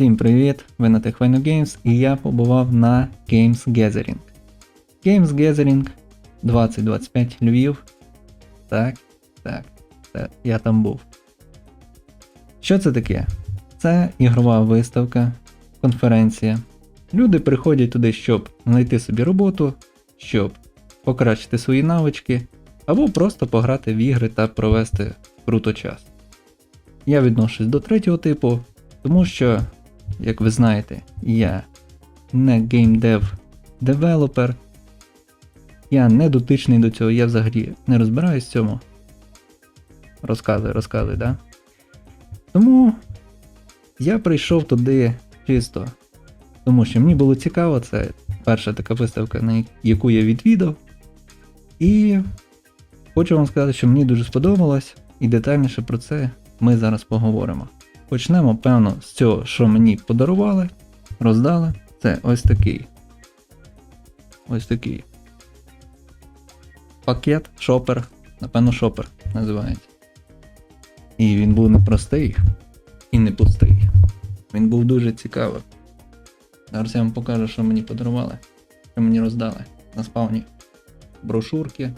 Всім привіт! Ви на Техвайно Games і я побував на Games Gathering. Games Gathering 2025 Львів. Так, так, так, я там був. Що це таке? Це ігрова виставка, конференція. Люди приходять туди, щоб знайти собі роботу, щоб покращити свої навички, або просто пограти в ігри та провести круто час. Я відношусь до третього типу, тому що, як ви знаєте, я не геймдев девелопер, я не дотичний до цього, я взагалі не розбираюсь в цьому. Розказуй, розказуй, да? Тому я прийшов туди чисто, тому що мені було цікаво, це перша така виставка, на яку я відвідав. І хочу вам сказати, що мені дуже сподобалось, і детальніше про це ми зараз поговоримо. Почнемо, певно, з цього, що мені подарували, роздали. Це ось такий. Ось такий. Пакет, шопер, напевно, шопер називається. І він був не простий і не пустий. Він був дуже цікавий. Зараз я вам покажу, що мені подарували, що мені роздали на спавні. Брошурки.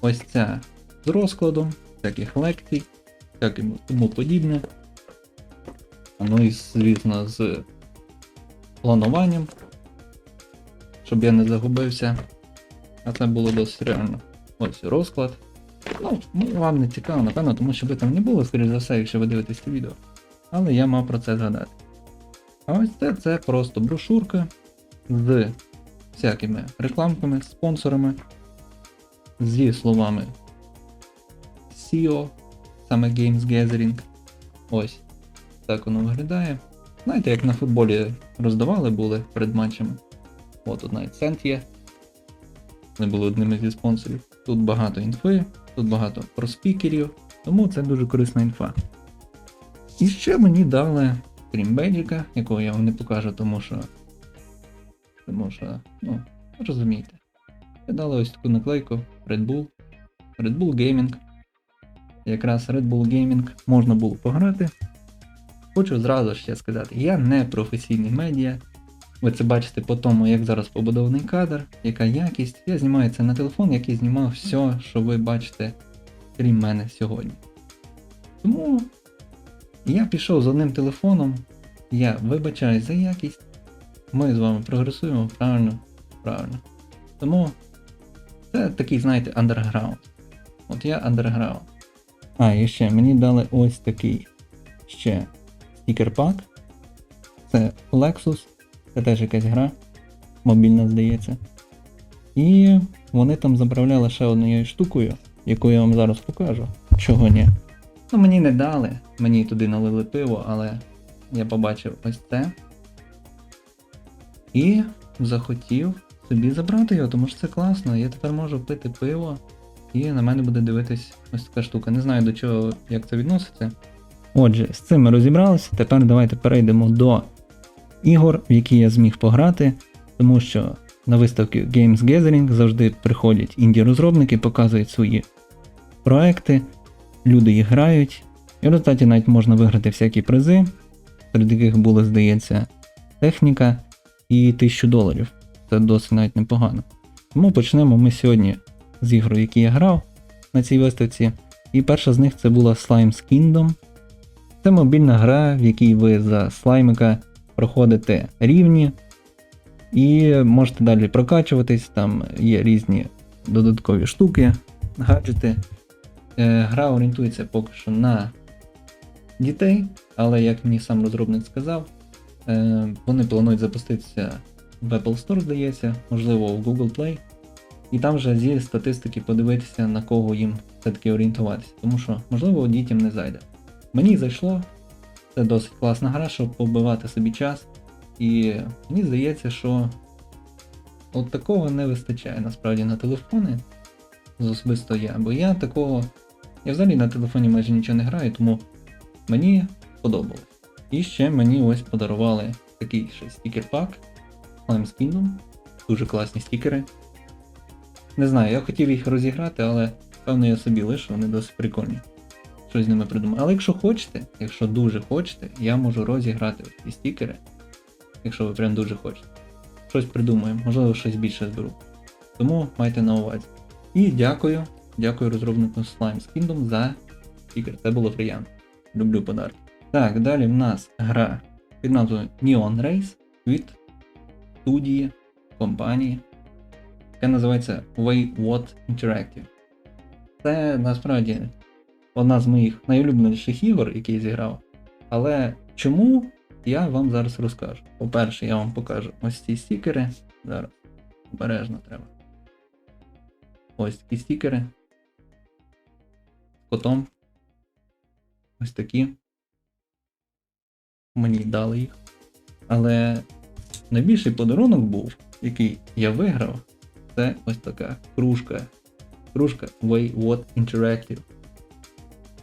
Ось ця з розкладом, всяких лекцій, всяким тому подібне. Ну і, звісно, з плануванням, щоб я не загубився. А це було досить реально. Ось розклад. Ну, ну, вам не цікаво, напевно, тому що ви там не було, скоріш за все, якщо ви дивитесь це відео. Але я мав про це згадати. А ось це, це просто брошурка з всякими рекламками, спонсорами, зі словами SEO, саме Games Gathering. Ось так воно виглядає. Знаєте, як на футболі роздавали були перед матчами. От тут навіть цент є. Вони були одними зі спонсорів. Тут багато інфи, тут багато про спікерів, тому це дуже корисна інфа. І ще мені дали, крім беджика, якого я вам не покажу, тому що. Тому що, ну, розумієте. Я дали ось таку наклейку Red Bull. Red Bull Gaming. Якраз Red Bull Gaming можна було пограти. Хочу зразу ще сказати, я не професійний медіа. Ви це бачите по тому, як зараз побудований кадр, яка якість. Я знімаю це на телефон, який знімав все, що ви бачите, крім мене сьогодні. Тому я пішов з одним телефоном, я вибачаюсь за якість. Ми з вами прогресуємо правильно, правильно. Тому це такий, знаєте, андерграунд. От я андерграунд. А, і ще мені дали ось такий ще стікер-пак. Це Lexus. Це теж якась гра. Мобільна, здається. І вони там заправляли ще однією штукою, яку я вам зараз покажу. Чого ні. Ну мені не дали, мені туди налили пиво, але я побачив ось це. І захотів собі забрати його, тому що це класно. Я тепер можу пити пиво, і на мене буде дивитись ось така штука. Не знаю до чого, як це відноситься. Отже, з цим ми розібралися. Тепер давайте перейдемо до ігор, в які я зміг пограти, тому що на виставки Games Gathering завжди приходять інді-розробники, показують свої проекти, люди їх грають, і в результаті навіть можна виграти всякі призи, серед яких була, здається, техніка і 1000 доларів. Це досить навіть непогано. Тому почнемо ми сьогодні з ігор, які я грав на цій виставці. І перша з них це була Slime's Kingdom. Це мобільна гра, в якій ви за слаймика проходите рівні і можете далі прокачуватись, там є різні додаткові штуки, гаджети. Е, Гра орієнтується поки що на дітей, але як мені сам розробник сказав, е, вони планують запуститися в Apple Store, здається, можливо, в Google Play. І там вже зі статистики подивитися, на кого їм все-таки орієнтуватися, тому що, можливо, дітям не зайде. Мені зайшло, це досить класна гра, щоб побивати собі час. І мені здається, що от такого не вистачає насправді на телефони. З Особисто я. Бо я такого. Я взагалі на телефоні майже нічого не граю, тому мені сподобалось. І ще мені ось подарували такий ще стікер-пак Slime's Kingdom. Дуже класні стікери. Не знаю, я хотів їх розіграти, але певно я собі лишу, вони досить прикольні. щось з ними придумаю. Але якщо хочете, якщо дуже хочете, я можу розіграти ці стікери. Якщо ви прям дуже хочете. Щось придумаємо, можливо, щось більше зберу. Тому майте на увазі. І дякую, дякую розробнику Slime Kingdom за стікер. Це було приємно. Люблю подарки. Так, далі в нас гра під назвою Neon Race від студії компанії, яка називається Wayward Interactive. Це насправді одна з моїх найулюбленіших ігор, які я зіграв. Але чому я вам зараз розкажу. По-перше, я вам покажу ось ці стікери. Зараз обережно треба. Ось такі стікери. Котом. Ось такі. Мені дали їх. Але найбільший подарунок був, який я виграв, це ось така кружка. Кружка Way What Interactive.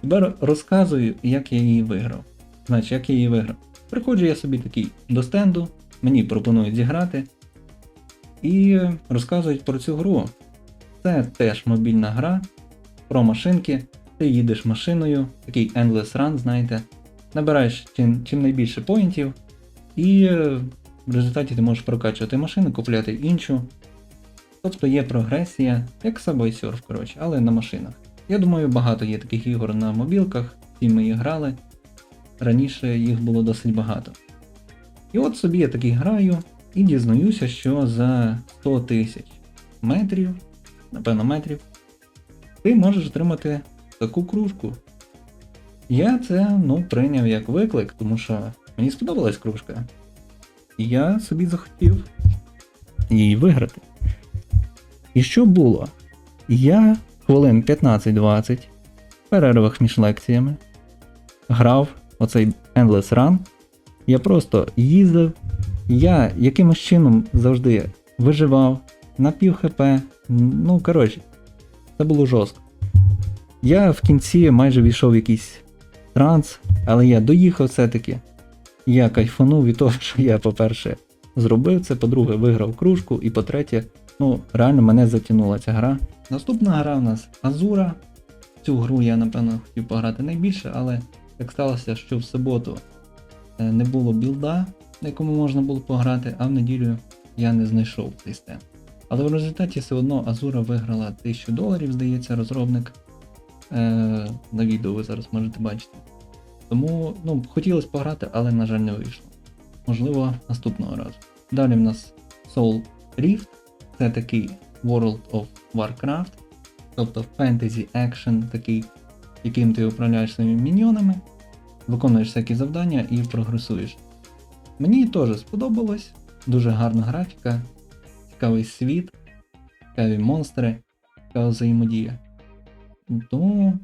Тепер розказую, як я її виграв. Значить, як я її виграв. Приходжу я собі такий до стенду, мені пропонують зіграти і розказують про цю гру. Це теж мобільна гра про машинки. Ти їдеш машиною, такий endless run, знаєте, набираєш чим, чим найбільше поінтів, і е, в результаті ти можеш прокачувати машину, купляти іншу. Тобто є прогресія, як Subway коротше, але на машинах. Я думаю, багато є таких ігор на мобілках, всі ми їх грали. Раніше їх було досить багато. І от собі я такий граю і дізнаюся, що за 100 тисяч метрів, напевно, метрів, ти можеш отримати таку кружку. Я це ну, прийняв як виклик, тому що мені сподобалась кружка. І я собі захотів її виграти. І що було? Я хвилин 15-20 в перервах між лекціями грав оцей Endless Run. Я просто їздив. Я якимось чином завжди виживав на пів хп. Ну, коротше, це було жорстко. Я в кінці майже війшов в якийсь транс, але я доїхав все-таки. Я кайфанув від того, що я, по-перше, зробив це, по-друге, виграв кружку, і по-третє, ну, реально мене затягнула ця гра. Наступна гра в нас Азура. Цю гру я, напевно, хотів пограти найбільше, але так сталося, що в суботу е, не було білда, на якому можна було пограти, а в неділю я не знайшов цей стенд. Але в результаті все одно Азура виграла 1000 доларів, здається, розробник. Е, на відео ви зараз можете бачити. Тому ну, хотілося пограти, але, на жаль, не вийшло. Можливо, наступного разу. Далі в нас Soul Rift. Це такий World of Warcraft, тобто Fantasy Action, такий, яким ти управляєш своїми міньйонами, виконуєш всякі завдання і прогресуєш. Мені теж сподобалось, дуже гарна графіка, цікавий світ, цікаві монстри, цікава взаємодія. Тому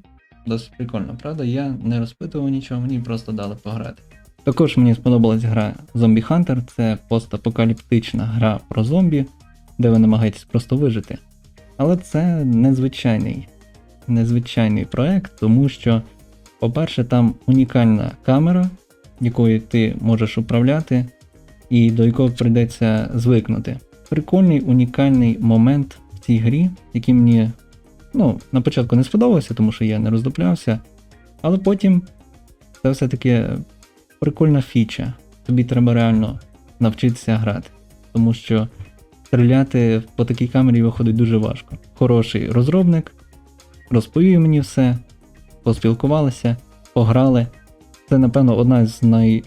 досить прикольно, правда? Я не розпитував нічого, мені просто дали пограти. Також мені сподобалась гра Zombie Hunter, це постапокаліптична гра про зомбі, де ви намагаєтесь просто вижити. Але це незвичайний, незвичайний проект, тому що, по-перше, там унікальна камера, якою ти можеш управляти, і до якого прийдеться звикнути. Прикольний унікальний момент в цій грі, який мені ну, на початку не сподобався, тому що я не роздуплявся, але потім це все-таки прикольна фіча. Тобі треба реально навчитися грати, тому що стріляти по такій камері виходить дуже важко. Хороший розробник, розповів мені все, поспілкувалися, пограли. Це, напевно, одна з най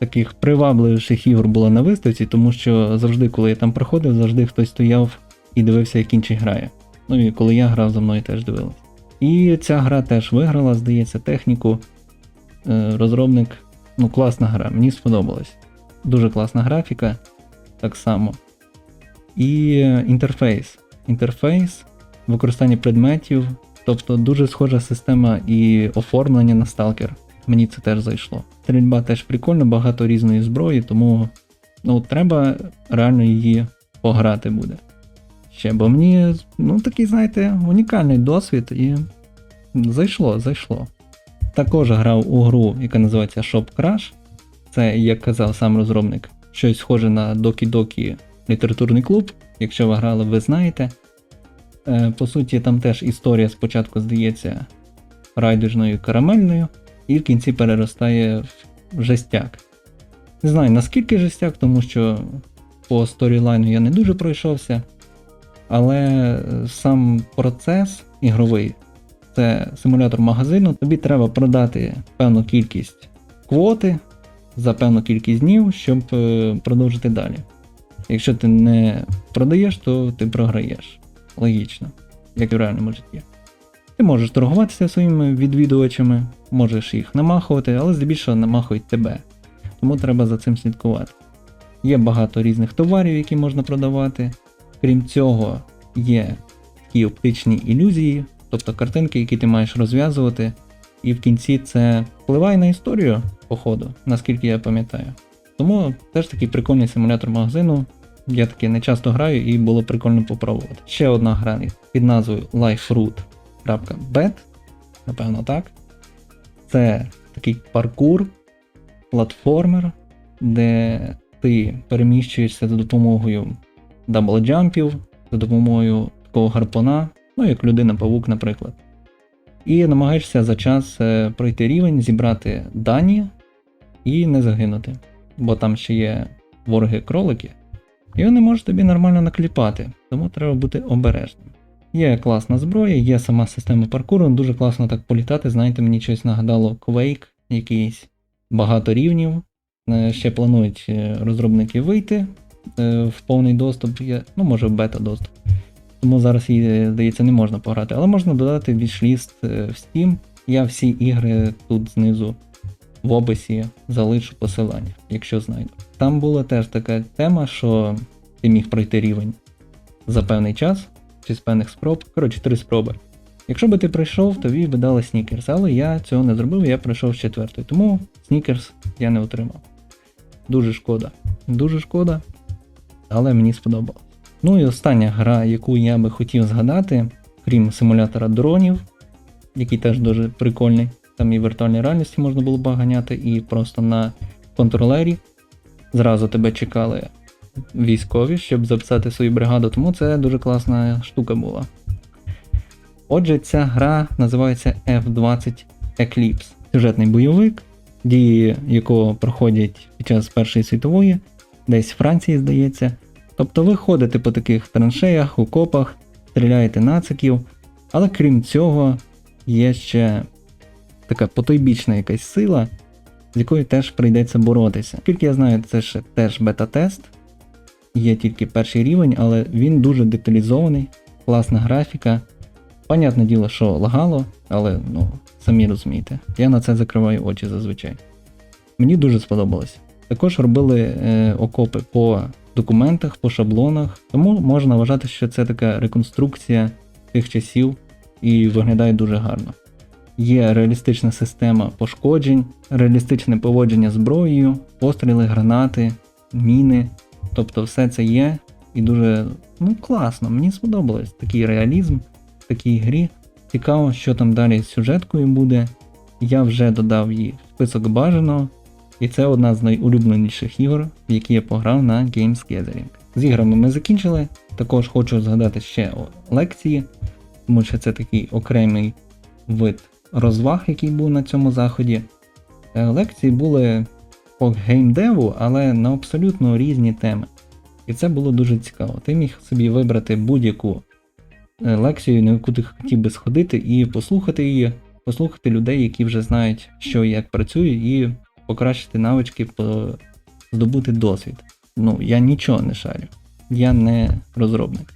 таких привабливіших ігор була на виставці, тому що завжди, коли я там проходив, завжди хтось стояв і дивився, як інший грає. Ну і коли я грав, за мною теж дивились. І ця гра теж виграла, здається, техніку. Е, Розробник, ну, класна гра, мені сподобалась. Дуже класна графіка, так само. І інтерфейс. Інтерфейс, використання предметів, тобто дуже схожа система і оформлення на сталкер. Мені це теж зайшло. Стрільба теж прикольна, багато різної зброї, тому ну, треба реально її пограти буде ще, бо мені, ну, такий, знаєте, унікальний досвід і зайшло, зайшло. Також грав у гру, яка називається Shop Crash. Це, як казав сам розробник, щось схоже на Doki Doki літературний клуб. Якщо ви грали, ви знаєте. Е, По суті, там теж історія спочатку, здається, райдужною карамельною, і в кінці переростає в жестяк. Не знаю наскільки жестяк, тому що по сторілайну я не дуже пройшовся. Але сам процес ігровий це симулятор магазину. Тобі треба продати певну кількість квоти за певну кількість днів, щоб е, продовжити далі. Якщо ти не продаєш, то ти програєш. Логічно, як і в реальному житті. Ти можеш торгуватися своїми відвідувачами, можеш їх намахувати, але здебільшого намахують тебе. Тому треба за цим слідкувати. Є багато різних товарів, які можна продавати. Крім цього, є такі оптичні ілюзії, тобто картинки, які ти маєш розв'язувати. І в кінці це впливає на історію, походу, наскільки я пам'ятаю. Тому теж такий прикольний симулятор магазину. Я таки не часто граю і було прикольно попробувати. Ще одна гра під назвою liferoot.bet, напевно так. Це такий паркур, платформер, де ти переміщуєшся за допомогою даблджампів, за допомогою такого гарпона, ну як людина-павук, наприклад. І намагаєшся за час е, пройти рівень, зібрати дані і не загинути. Бо там ще є вороги-кролики, і вони можуть тобі нормально накліпати, тому треба бути обережним. Є класна зброя, є сама система паркуру, дуже класно так політати. Знаєте, мені щось нагадало Quake, якийсь багато рівнів. Е, Ще планують е, розробники вийти е, в повний доступ, є- ну може в бета-доступ. Тому зараз її, здається, не можна пограти, але можна додати вішліст в Steam. Я всі ігри тут знизу в описі залишу посилання, якщо знайду. Там була теж така тема, що ти міг пройти рівень за певний час чи з певних спроб. Коротше, три спроби. Якщо би ти пройшов, тобі би дали снікерс, але я цього не зробив, я пройшов з четвертої. Тому снікерс я не отримав. Дуже шкода. Дуже шкода, але мені сподобалось. Ну і остання гра, яку я би хотів згадати, крім симулятора дронів, який теж дуже прикольний. Там і віртуальній реальності можна було поганяти, і просто на контролері зразу тебе чекали військові, щоб записати свою бригаду, тому це дуже класна штука була. Отже, ця гра називається F-20 Eclipse. Сюжетний бойовик, дії якого проходять під час Першої світової, десь в Франції, здається. Тобто ви ходите по таких траншеях, окопах, стріляєте нациків, але крім цього, є ще така потойбічна якась сила, з якою теж прийдеться боротися. Скільки я знаю, це ще теж бета-тест, є тільки перший рівень, але він дуже деталізований, класна графіка. Понятне діло, що лагало, але ну, самі розумієте, я на це закриваю очі зазвичай. Мені дуже сподобалось. Також робили е, окопи по документах, по шаблонах, тому можна вважати, що це така реконструкція тих часів і виглядає дуже гарно. Є реалістична система пошкоджень, реалістичне поводження зброєю, постріли, гранати, міни. Тобто все це є і дуже ну, класно. Мені сподобалось такий реалізм в такій грі. Цікаво, що там далі з сюжеткою буде. Я вже додав її в список бажаного, і це одна з найулюбленіших ігор, в які я пограв на Games Gathering. З іграми ми закінчили. Також хочу згадати ще лекції, тому що це такий окремий вид розваг, який був на цьому заході. Е, Лекції були по геймдеву, але на абсолютно різні теми. І це було дуже цікаво. Ти міг собі вибрати будь-яку е, лекцію, на яку ти хотів би сходити, і послухати її, послухати людей, які вже знають, що і як працює, і покращити навички, здобути досвід. Ну, я нічого не шарю, я не розробник.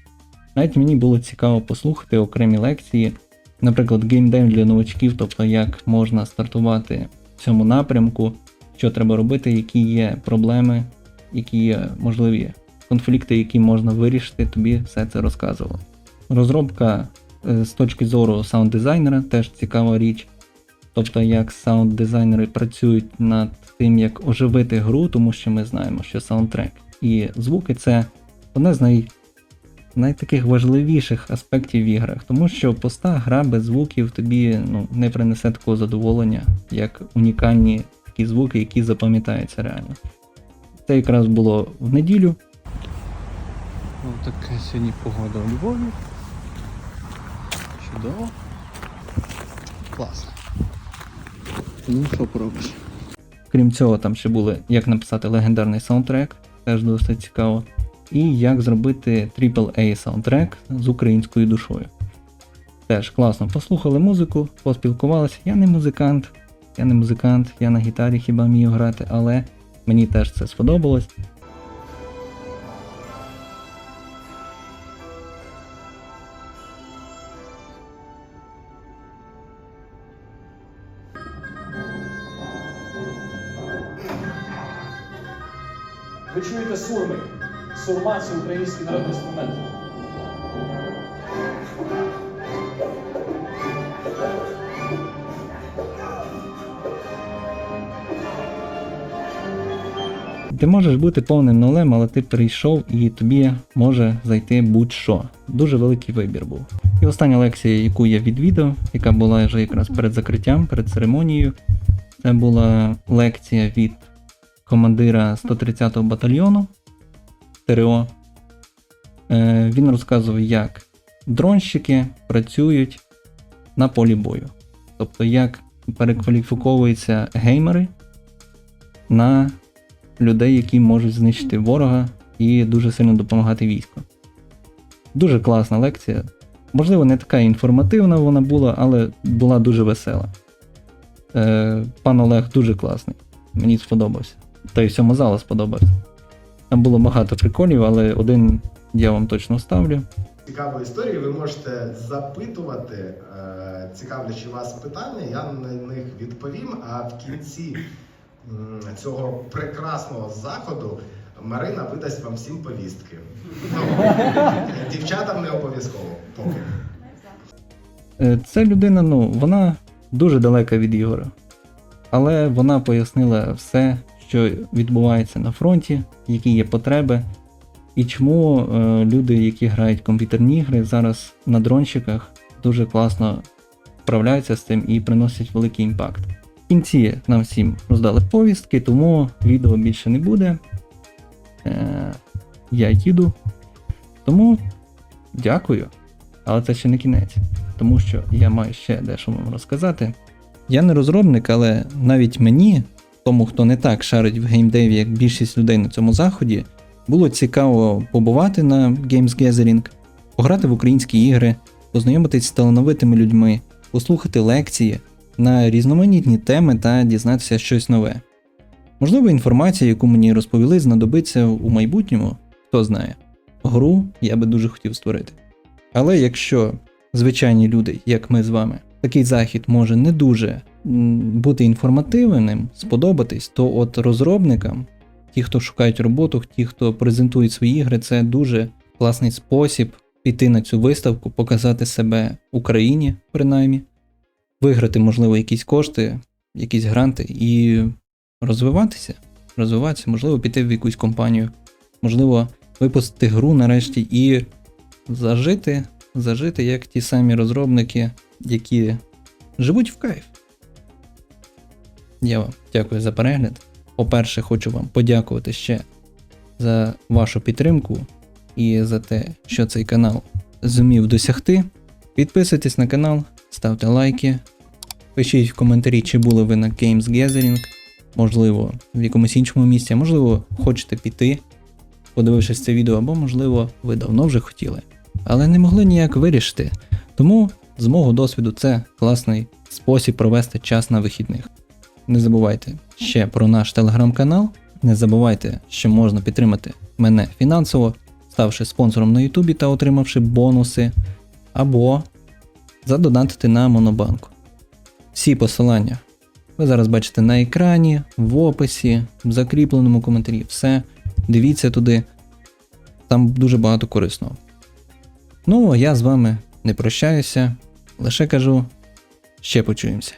Навіть мені було цікаво послухати окремі лекції, наприклад, геймдев для новачків, тобто як можна стартувати в цьому напрямку, що треба робити, які є проблеми, які є можливі конфлікти, які можна вирішити, тобі все це розказували. Розробка е, з точки зору саунд-дизайнера теж цікава річ. Тобто, як саунд-дизайнери працюють над тим, як оживити гру, тому що ми знаємо, що саундтрек і звуки це одне з най, найтаких важливіших аспектів в іграх, тому що поста гра без звуків тобі ну, не принесе такого задоволення, як унікальні такі звуки, які запам'ятаються реально. Це якраз було в неділю. Ось така сьогодні погода у Львові. Чудово. Класно. Ну, що поробиш? Крім цього, там ще були як написати легендарний саундтрек, теж досить цікаво. І як зробити AAA саундтрек з українською душою. Теж класно. Послухали музику, поспілкувалися. Я не музикант, я не музикант, я на гітарі хіба вмію грати, але мені теж це сподобалось. Ви чуєте сурми? Сурма це український народний інструмент. Ти можеш бути повним нулем, але ти прийшов і тобі може зайти будь-що. Дуже великий вибір був. І остання лекція, яку я відвідав, яка була вже якраз перед закриттям, перед церемонією, це була лекція від командира 130-го батальйону ТРО. Е, Він розказував, як дронщики працюють на полі бою. Тобто, як перекваліфіковуються геймери на людей, які можуть знищити ворога і дуже сильно допомагати війську. Дуже класна лекція. Можливо, не така інформативна вона була, але була дуже весела. Е, пан Олег дуже класний. Мені сподобався. Та й всьому залу сподобався. Там було багато приколів, але один я вам точно ставлю. цікавої історії, ви можете запитувати, е, цікавлячи вас питання, я на них відповім. А в кінці цього прекрасного заходу Марина видасть вам всім повістки. Дівчатам не обов'язково поки. Е, Ця людина, ну, вона дуже далека від Ігора. Але вона пояснила все, що відбувається на фронті, які є потреби, і чому е, люди, які грають комп'ютерні ігри, зараз на дронщиках дуже класно справляються з цим і приносять великий імпакт. В кінці нам всім роздали повістки, тому відео більше не буде. Е, я їду. Тому дякую. Але це ще не кінець, тому що я маю ще дещо вам розказати. Я не розробник, але навіть мені, тому хто не так шарить в геймдеві, як більшість людей на цьому заході, було цікаво побувати на Games Gathering, пограти в українські ігри, познайомитись з талановитими людьми, послухати лекції на різноманітні теми та дізнатися щось нове. Можливо, інформація, яку мені розповіли, знадобиться у майбутньому, хто знає. Гру я би дуже хотів створити. Але якщо звичайні люди, як ми з вами, такий захід може не дуже бути інформативним, сподобатись, то от розробникам, ті, хто шукають роботу, ті, хто презентують свої ігри, це дуже класний спосіб піти на цю виставку, показати себе Україні, принаймні, виграти, можливо, якісь кошти, якісь гранти і розвиватися. Розвиватися, можливо, піти в якусь компанію, можливо, випустити гру нарешті і зажити, зажити як ті самі розробники, які живуть в кайф. Я вам дякую за перегляд. По-перше, хочу вам подякувати ще за вашу підтримку і за те, що цей канал зумів досягти. Підписуйтесь на канал, ставте лайки, пишіть в коментарі, чи були ви на Games Gathering, можливо, в якомусь іншому місці, можливо, хочете піти, подивившись це відео, або, можливо, ви давно вже хотіли, але не могли ніяк вирішити. Тому, з мого досвіду, це класний спосіб провести час на вихідних. Не забувайте ще про наш телеграм-канал. Не забувайте, що можна підтримати мене фінансово, ставши спонсором на Ютубі та отримавши бонуси, або задонатити на Монобанку. Всі посилання ви зараз бачите на екрані, в описі, в закріпленому коментарі. Все. Дивіться туди. Там дуже багато корисного. Ну, а я з вами не прощаюся, лише кажу, ще почуємося.